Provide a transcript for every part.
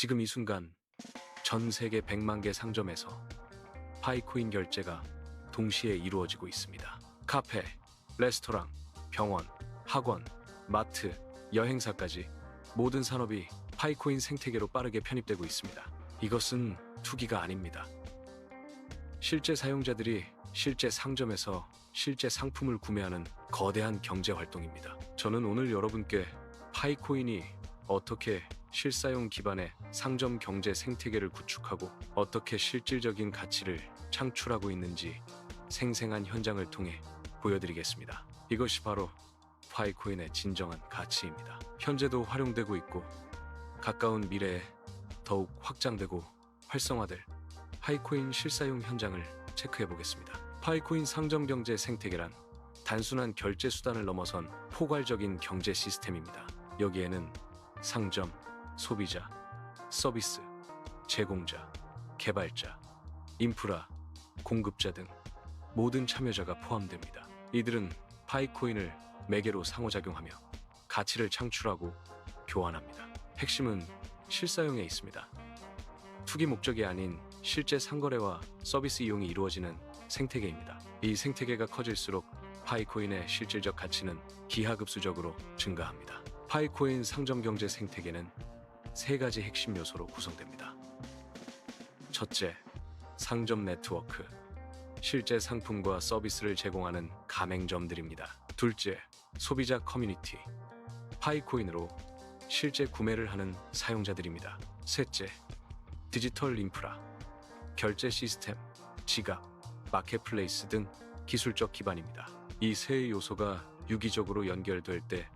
지금 이 순간 전 세계 100만 개 상점에서 파이코인 결제가 동시에 이루어지고 있습니다. 카페, 레스토랑, 병원, 학원, 마트, 여행사까지 모든 산업이 파이코인 생태계로 빠르게 편입되고 있습니다. 이것은 투기가 아닙니다. 실제 사용자들이 실제 상점에서 실제 상품을 구매하는 거대한 경제 활동입니다. 저는 오늘 여러분께 파이코인이 어떻게 실사용 기반의 상점 경제 생태계를 구축하고 어떻게 실질적인 가치를 창출하고 있는지 생생한 현장을 통해 보여드리겠습니다. 이것이 바로 파이코인의 진정한 가치입니다. 현재도 활용되고 있고 가까운 미래에 더욱 확장되고 활성화될 파이코인 실사용 현장을 체크해 보겠습니다. 파이코인 상점 경제 생태계란 단순한 결제 수단을 넘어선 포괄적인 경제 시스템입니다. 여기에는 상점, 소비자, 서비스, 제공자, 개발자, 인프라, 공급자 등 모든 참여자가 포함됩니다. 이들은 파이코인을 매개로 상호작용하며 가치를 창출하고 교환합니다. 핵심은 실사용에 있습니다. 투기 목적이 아닌 실제 상거래와 서비스 이용이 이루어지는 생태계입니다. 이 생태계가 커질수록 파이코인의 실질적 가치는 기하급수적으로 증가합니다. 파이코인 상점 경제 생태계는 세 가지 핵심 요소로 구성됩니다. 첫째, 상점 네트워크. 실제 상품과 서비스를 제공하는 가맹점들입니다. 둘째, 소비자 커뮤니티. 파이코인으로 실제 구매를 하는 사용자들입니다. 셋째, 디지털 인프라. 결제 시스템, 지갑, 마켓플레이스 등 기술적 기반입니다. 이 세 요소가 유기적으로 연결될 때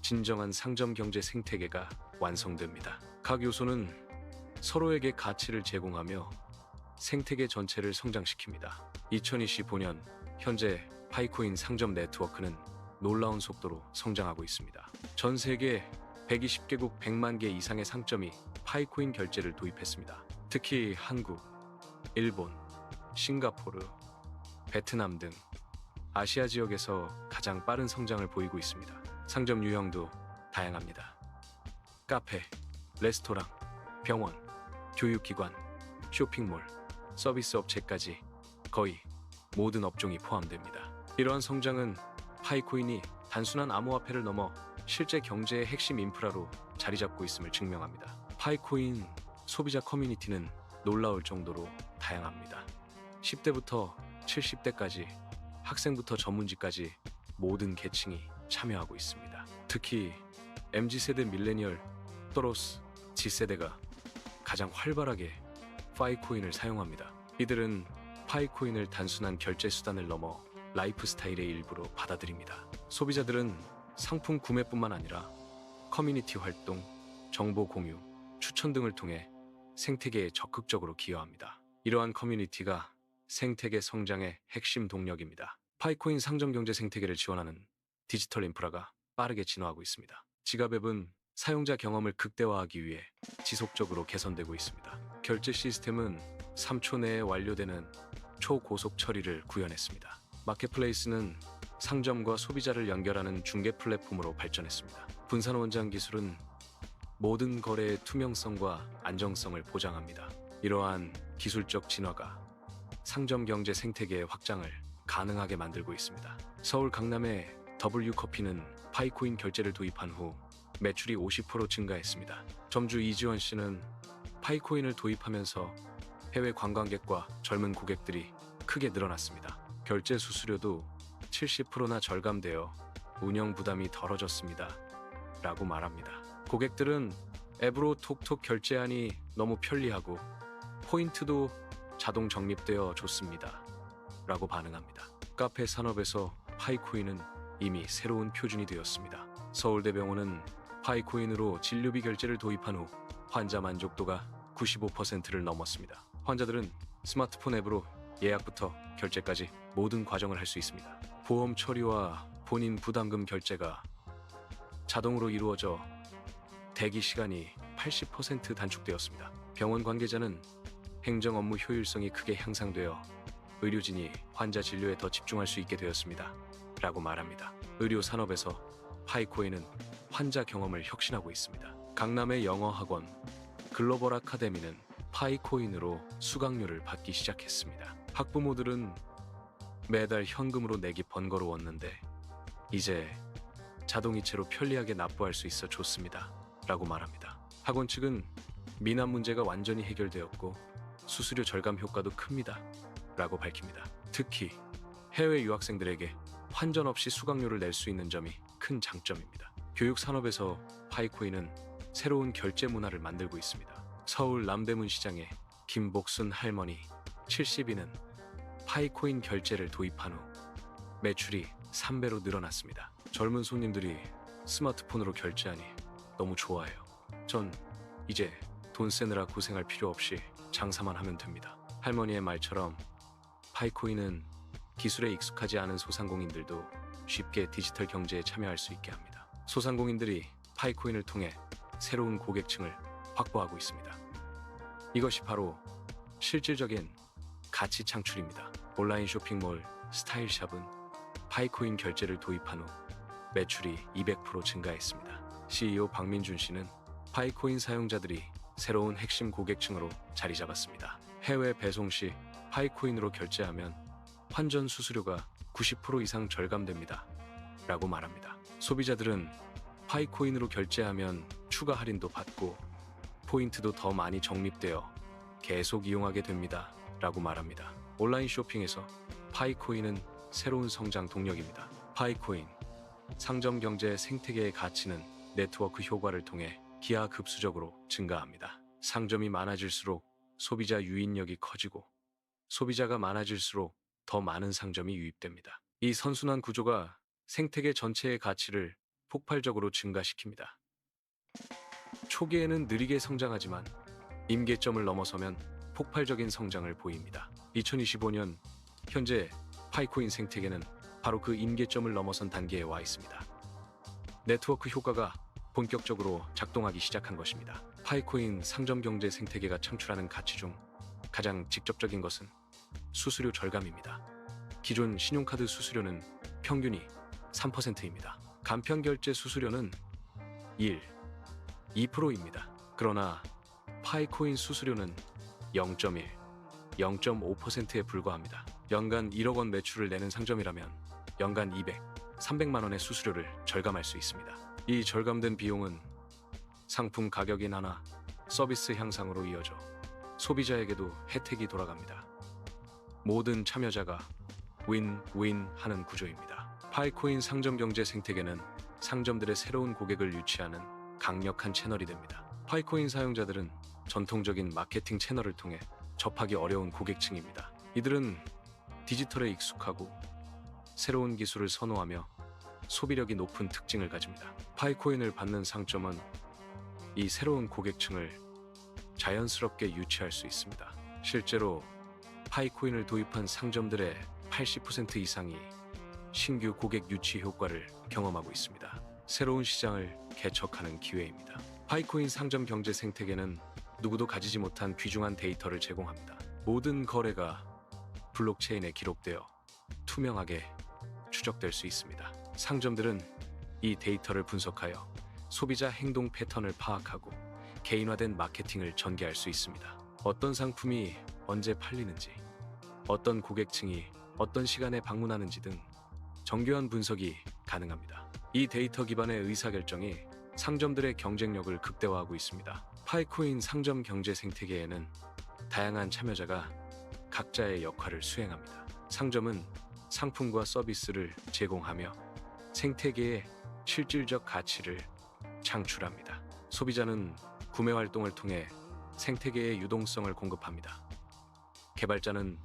진정한 상점 경제 생태계가 완성됩니다. 각 요소는 서로에게 가치를 제공하며 생태계 전체를 성장시킵니다. 2025년 현재 파이코인 상점 네트워크는 놀라운 속도로 성장하고 있습니다. 전 세계 120개국 100만 개 이상의 상점이 파이코인 결제를 도입했습니다. 특히 한국, 일본, 싱가포르, 베트남 등 아시아 지역에서 가장 빠른 성장을 보이고 있습니다. 상점 유형도 다양합니다. 카페, 레스토랑, 병원, 교육기관, 쇼핑몰, 서비스 업체까지 거의 모든 업종이 포함됩니다. 이러한 성장은 파이코인이 단순한 암호화폐를 넘어 실제 경제의 핵심 인프라로 자리 잡고 있음을 증명합니다. 파이코인 소비자 커뮤니티는 놀라울 정도로 다양합니다. 10대부터 70대까지 학생부터 전문직까지 모든 계층이 참여하고 있습니다. 특히 MZ세대 밀레니얼, 또로스, G세대가 가장 활발하게 파이코인을 사용합니다. 이들은 파이코인을 단순한 결제 수단을 넘어 라이프 스타일의 일부로 받아들입니다. 소비자들은 상품 구매뿐만 아니라 커뮤니티 활동, 정보 공유, 추천 등을 통해 생태계에 적극적으로 기여합니다. 이러한 커뮤니티가 생태계 성장의 핵심 동력입니다. 파이코인 상점 경제 생태계를 지원하는 디지털 인프라가 빠르게 진화하고 있습니다. 지갑앱은 사용자 경험을 극대화하기 위해 지속적으로 개선되고 있습니다. 결제 시스템은 3초 내에 완료되는 초고속 처리를 구현했습니다. 마켓플레이스는 상점과 소비자를 연결하는 중개 플랫폼으로 발전했습니다. 분산 원장 기술은 모든 거래의 투명성과 안정성을 보장합니다. 이러한 기술적 진화가 상점 경제 생태계의 확장을 가능하게 만들고 있습니다. 서울 강남의 W커피는 파이코인 결제를 도입한 후 매출이 50% 증가했습니다. 점주 이지원 씨는 파이코인을 도입하면서 해외 관광객과 젊은 고객들이 크게 늘어났습니다. 결제 수수료도 70%나 절감되어 운영 부담이 덜어졌습니다. 라고 말합니다. 고객들은 앱으로 톡톡 결제하니 너무 편리하고 포인트도 자동 적립되어 좋습니다. 라고 반응합니다. 카페 산업에서 파이코인은 이미 새로운 표준이 되었습니다. 서울대병원은 파이코인으로 진료비 결제를 도입한 후 환자 만족도가 95%를 넘었습니다. 환자들은 스마트폰 앱으로 예약부터 결제까지 모든 과정을 할 수 있습니다. 보험 처리와 본인 부담금 결제가 자동으로 이루어져 대기 시간이 80% 단축되었습니다. 병원 관계자는 행정 업무 효율성이 크게 향상되어 의료진이 환자 진료에 더 집중할 수 있게 되었습니다. 라고 말합니다. 의료 산업에서 파이코인은 환자 경험을 혁신하고 있습니다. 강남의 영어 학원, 글로벌 아카데미는 파이코인으로 수강료를 받기 시작했습니다. 학부모들은 매달 현금으로 내기 번거로웠는데 이제 자동이체로 편리하게 납부할 수 있어 좋습니다. 라고 말합니다. 학원 측은 미납 문제가 완전히 해결되었고 수수료 절감 효과도 큽니다. 라고 밝힙니다. 특히 해외 유학생들에게 환전 없이 수강료를 낼 수 있는 점이 큰 장점입니다. 교육 산업에서 파이코인은 새로운 결제 문화를 만들고 있습니다. 서울 남대문 시장에 김복순 할머니 70인은 파이코인 결제를 도입한 후 매출이 3배로 늘어났습니다. 젊은 손님들이 스마트폰으로 결제하니 너무 좋아해요. 전 이제 돈 쓰느라 고생할 필요 없이 장사만 하면 됩니다. 할머니의 말처럼 파이코인은 기술에 익숙하지 않은 소상공인들도 쉽게 디지털 경제에 참여할 수 있게 합니다. 소상공인들이 파이코인을 통해 새로운 고객층을 확보하고 있습니다. 이것이 바로 실질적인 가치 창출입니다. 온라인 쇼핑몰 스타일샵은 파이코인 결제를 도입한 후 매출이 200% 증가했습니다. CEO 박민준 씨는 파이코인 사용자들이 새로운 핵심 고객층으로 자리 잡았습니다. 해외 배송 시 파이코인으로 결제하면 환전 수수료가 90% 이상 절감됩니다. 라고 말합니다. 소비자들은 파이코인으로 결제하면 추가 할인도 받고 포인트도 더 많이 적립되어 계속 이용하게 됩니다. 라고 말합니다. 온라인 쇼핑에서 파이코인은 새로운 성장 동력입니다. 파이코인 상점 경제 생태계의 가치는 네트워크 효과를 통해 기하급수적으로 증가합니다. 상점이 많아질수록 소비자 유인력이 커지고 소비자가 많아질수록 더 많은 상점이 유입됩니다. 이 선순환 구조가 생태계 전체의 가치를 폭발적으로 증가시킵니다. 초기에는 느리게 성장하지만 임계점을 넘어서면 폭발적인 성장을 보입니다. 2025년 현재 파이코인 생태계는 바로 그 임계점을 넘어선 단계에 와 있습니다. 네트워크 효과가 본격적으로 작동하기 시작한 것입니다. 파이코인 상점 경제 생태계가 창출하는 가치 중 가장 직접적인 것은 수수료 절감입니다. 기존 신용카드 수수료는 평균이 3%입니다. 간편 결제 수수료는 1, 2%입니다. 그러나 파이코인 수수료는 0.1, 0.5%에 불과합니다. 연간 1억 원 매출을 내는 상점이라면 연간 200, 300만 원의 수수료를 절감할 수 있습니다. 이 절감된 비용은 상품 가격 인하나 서비스 향상으로 이어져 소비자에게도 혜택이 돌아갑니다. 모든 참여자가 윈윈 하는 구조입니다. 파이코인 상점 경제 생태계는 상점들의 새로운 고객을 유치하는 강력한 채널이 됩니다. 파이코인 사용자들은 전통적인 마케팅 채널을 통해 접하기 어려운 고객층입니다. 이들은 디지털에 익숙하고 새로운 기술을 선호하며 소비력이 높은 특징을 가집니다. 파이코인을 받는 상점은 이 새로운 고객층을 자연스럽게 유치할 수 있습니다. 실제로 파이코인을 도입한 상점들의 80% 이상이 신규 고객 유치 효과를 경험하고 있습니다. 새로운 시장을 개척하는 기회입니다. 파이코인 상점 경제 생태계는 누구도 가지지 못한 귀중한 데이터를 제공합니다. 모든 거래가 블록체인에 기록되어 투명하게 추적될 수 있습니다. 상점들은 이 데이터를 분석하여 소비자 행동 패턴을 파악하고 개인화된 마케팅을 전개할 수 있습니다. 어떤 상품이 언제 팔리는지, 어떤 고객층이 어떤 시간에 방문하는지 등 정교한 분석이 가능합니다. 이 데이터 기반의 의사결정이 상점들의 경쟁력을 극대화하고 있습니다. 파이코인 상점 경제 생태계에는 다양한 참여자가 각자의 역할을 수행합니다. 상점은 상품과 서비스를 제공하며 생태계의 실질적 가치를 창출합니다. 소비자는 구매 활동을 통해 생태계의 유동성을 공급합니다. 개발자는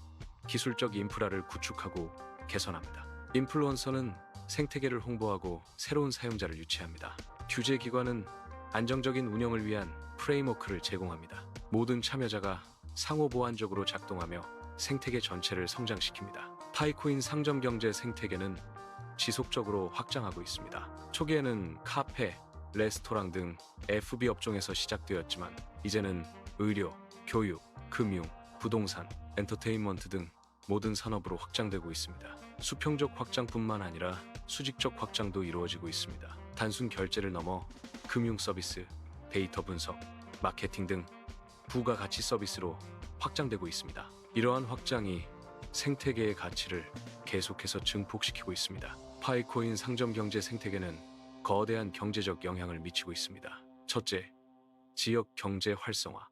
기술적 인프라를 구축하고 개선합니다. 인플루언서는 생태계를 홍보하고 새로운 사용자를 유치합니다. 규제 기관은 안정적인 운영을 위한 프레임워크를 제공합니다. 모든 참여자가 상호 보완적으로 작동하며 생태계 전체를 성장시킵니다. 파이코인 상점 경제 생태계는 지속적으로 확장하고 있습니다. 초기에는 카페, 레스토랑 등 FB 업종에서 시작되었지만 이제는 의료, 교육, 금융, 부동산, 엔터테인먼트 등 모든 산업으로 확장되고 있습니다. 수평적 확장뿐만 아니라 수직적 확장도 이루어지고 있습니다. 단순 결제를 넘어 금융 서비스, 데이터 분석, 마케팅 등 부가가치 서비스로 확장되고 있습니다. 이러한 확장이 생태계의 가치를 계속해서 증폭시키고 있습니다. 파이코인 상점 경제 생태계는 거대한 경제적 영향을 미치고 있습니다. 첫째, 지역 경제 활성화.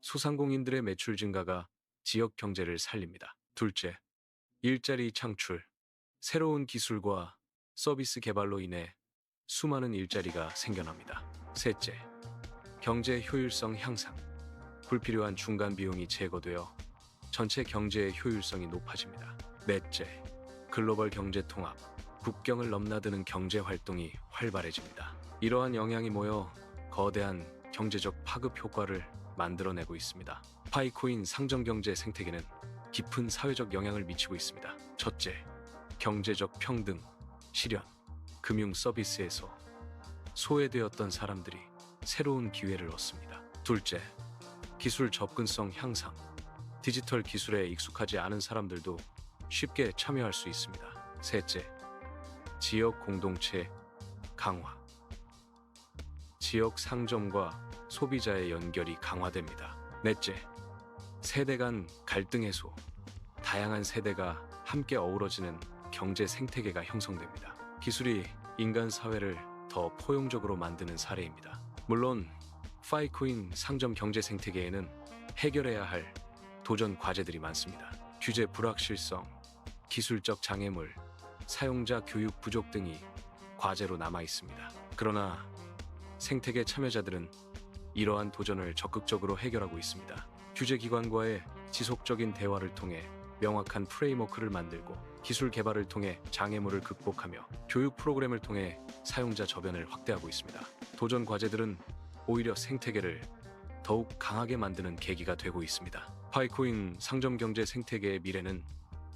소상공인들의 매출 증가가 지역 경제를 살립니다. 둘째, 일자리 창출. 새로운 기술과 서비스 개발로 인해 수많은 일자리가 생겨납니다. 셋째, 경제 효율성 향상. 불필요한 중간 비용이 제거되어 전체 경제의 효율성이 높아집니다. 넷째, 글로벌 경제 통합. 국경을 넘나드는 경제 활동이 활발해집니다. 이러한 영향이 모여 거대한 경제적 파급 효과를 만들어내고 있습니다. 파이코인 상점 경제 생태계는 깊은 사회적 영향을 미치고 있습니다. 첫째, 경제적 평등, 실현, 금융 서비스에서 소외되었던 사람들이 새로운 기회를 얻습니다. 둘째, 기술 접근성 향상. 디지털 기술에 익숙하지 않은 사람들도 쉽게 참여할 수 있습니다. 셋째, 지역 공동체 강화. 지역 상점과 소비자의 연결이 강화됩니다. 넷째, 세대 간 갈등 해소. 다양한 세대가 함께 어우러지는 경제 생태계가 형성됩니다. 기술이 인간 사회를 더 포용적으로 만드는 사례입니다. 물론 파이코인 상점 경제 생태계에는 해결해야 할 도전 과제들이 많습니다. 규제 불확실성, 기술적 장애물, 사용자 교육 부족 등이 과제로 남아 있습니다. 그러나 생태계 참여자들은 이러한 도전을 적극적으로 해결하고 있습니다. 규제기관과의 지속적인 대화를 통해 명확한 프레임워크를 만들고 기술 개발을 통해 장애물을 극복하며 교육 프로그램을 통해 사용자 저변을 확대하고 있습니다. 도전 과제들은 오히려 생태계를 더욱 강하게 만드는 계기가 되고 있습니다. 파이코인 상점 경제 생태계의 미래는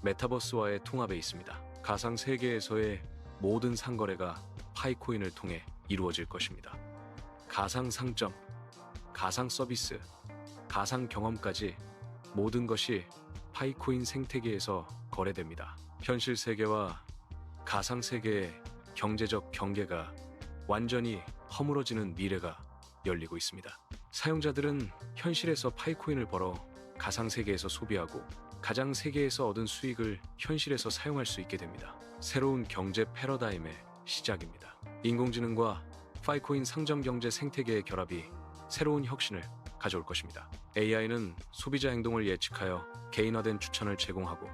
메타버스와의 통합에 있습니다. 가상 세계에서의 모든 상거래가 파이코인을 통해 이루어질 것입니다. 가상 상점, 가상 서비스, 가상 경험까지 모든 것이 파이코인 생태계에서 거래됩니다. 현실 세계와 가상 세계의 경제적 경계가 완전히 허물어지는 미래가 열리고 있습니다. 사용자들은 현실에서 파이코인을 벌어 가상 세계에서 소비하고 가상 세계에서 얻은 수익을 현실에서 사용할 수 있게 됩니다. 새로운 경제 패러다임의 시작입니다. 인공지능과 파이코인 상점 경제 생태계의 결합이 새로운 혁신을 가져올 것입니다. AI는 소비자 행동을 예측하여 개인화된 추천을 제공하고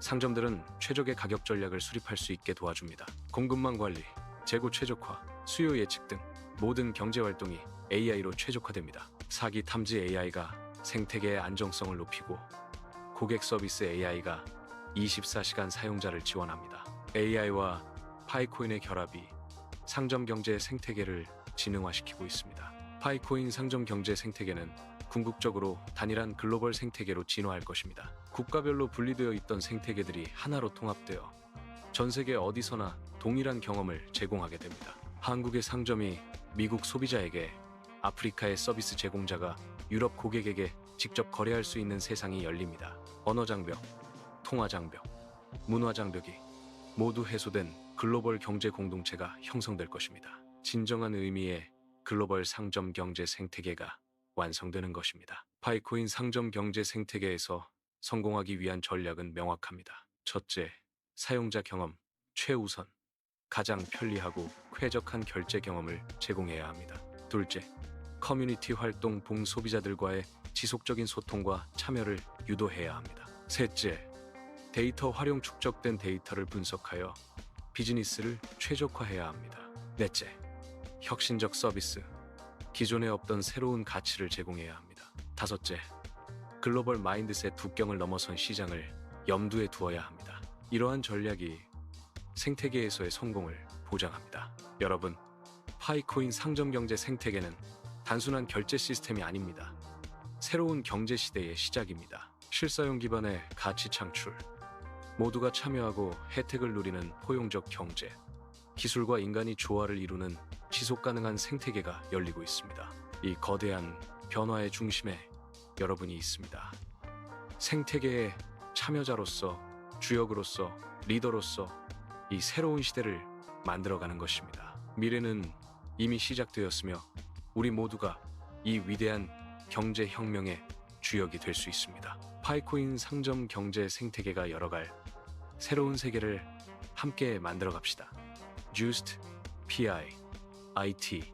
상점들은 최적의 가격 전략을 수립할 수 있게 도와줍니다. 공급망 관리, 재고 최적화, 수요 예측 등 모든 경제 활동이 AI로 최적화됩니다. 사기 탐지 AI가 생태계의 안정성을 높이고 고객 서비스 AI가 24시간 사용자를 지원합니다. AI와 파이코인의 결합이 상점 경제 생태계를 진흥화시키고 있습니다. 파이코인 상점 경제 생태계는 궁극적으로 단일한 글로벌 생태계로 진화할 것입니다. 국가별로 분리되어 있던 생태계들이 하나로 통합되어 전 세계 어디서나 동일한 경험을 제공하게 됩니다. 한국의 상점이 미국 소비자에게 아프리카의 서비스 제공자가 유럽 고객에게 직접 거래할 수 있는 세상이 열립니다. 언어 장벽, 통화 장벽, 문화 장벽이 모두 해소된 글로벌 경제 공동체가 형성될 것입니다. 진정한 의미의 글로벌 상점 경제 생태계가 완성되는 것입니다. 파이코인 상점 경제 생태계에서 성공하기 위한 전략은 명확합니다. 첫째, 사용자 경험 최우선. 가장 편리하고 쾌적한 결제 경험을 제공해야 합니다. 둘째, 커뮤니티 활동 봉 소비자들과의 지속적인 소통과 참여를 유도해야 합니다. 셋째, 데이터 활용 축적된 데이터를 분석하여 비즈니스를 최적화해야 합니다. 넷째, 혁신적 서비스, 기존에 없던 새로운 가치를 제공해야 합니다. 다섯째, 글로벌 마인드셋 국경을 넘어선 시장을 염두에 두어야 합니다. 이러한 전략이 생태계에서의 성공을 보장합니다. 여러분, 파이코인 상점 경제 생태계는 단순한 결제 시스템이 아닙니다. 새로운 경제 시대의 시작입니다. 실사용 기반의 가치 창출, 모두가 참여하고 혜택을 누리는 포용적 경제, 기술과 인간이 조화를 이루는 지속 가능한 생태계가 열리고 있습니다. 이 거대한 변화의 중심에 여러분이 있습니다. 생태계의 참여자로서, 주역으로서, 리더로서 이 새로운 시대를 만들어가는 것입니다. 미래는 이미 시작되었으며 우리 모두가 이 위대한 경제 혁명의 주역이 될 수 있습니다. 파이코인 상점 경제 생태계가 열어갈 새로운 세계를 함께 만들어 갑시다. Juiced, PI, IT,